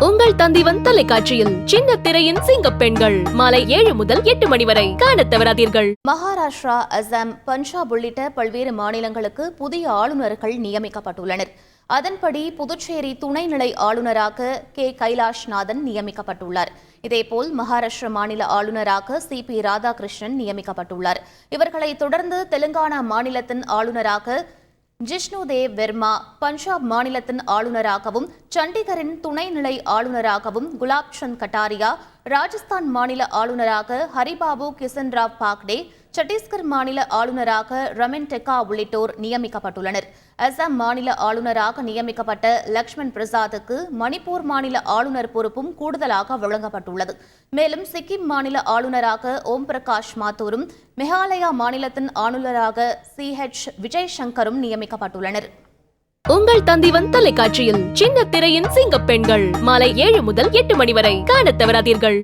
உங்கள் தந்திவன் தொலைக்காட்சியில் சின்ன திரையின் சிங்க பெண்கள். மாலை ஏழு முதல் எட்டு மணி வரை. காண தவறாதீர்கள். மகாராஷ்டிரா அசாம் பஞ்சாப் உள்ளிட்ட பல்வேறு மாநிலங்களுக்கு புதிய ஆளுநர்கள் நியமிக்கப்பட்டுள்ளனர். அதன்படி புதுச்சேரி துணைநிலை ஆளுநராக கே. கைலாஷ்நாதன் நியமிக்கப்பட்டுள்ளார். இதேபோல் மகாராஷ்டிர மாநில ஆளுநராக சி. பி. ராதாகிருஷ்ணன் நியமிக்கப்பட்டுள்ளார். இவர்களை தொடர்ந்து தெலுங்கானா மாநிலத்தின் ஆளுநராக ஜிஷ்ணு தேவ் வெர்மா பஞ்சாப் மாநிலத்தின் ஆளுநராகவும் சண்டிகரின் துணைநிலை ஆளுநராகவும் குலாப் சந்த் கட்டாரியா ராஜஸ்தான் மாநில ஆளுநராக ஹரிபாபு கிசன்ராவ் பாக்டே சத்தீஸ்கர் மாநில ஆளுநராக ரமன் டெக்கா உள்ளிட்டோர் நியமிக்கப்பட்டுள்ளனர். அசாம் மாநில ஆளுநராக நியமிக்கப்பட்ட லக்ஷ்மண் பிரசாத்துக்கு மணிப்பூர் மாநில ஆளுநர் பொறுப்பும் கூடுதலாக வழங்கப்பட்டுள்ளது. மேலும் சிக்கிம் மாநில ஆளுநராக ஓம் பிரகாஷ் மாத்தூரும் மேகாலயா மாநிலத்தின் ஆளுநராக சி ஹெச் விஜய் சங்கரும் நியமிக்கப்பட்டுள்ளனர். உங்கள் தந்திவன் தொலைக்காட்சியில் சின்ன திரையின் சிங்க பெண்கள் மாலை ஏழு முதல் எட்டு மணி வரை காண தவறாதீர்கள்.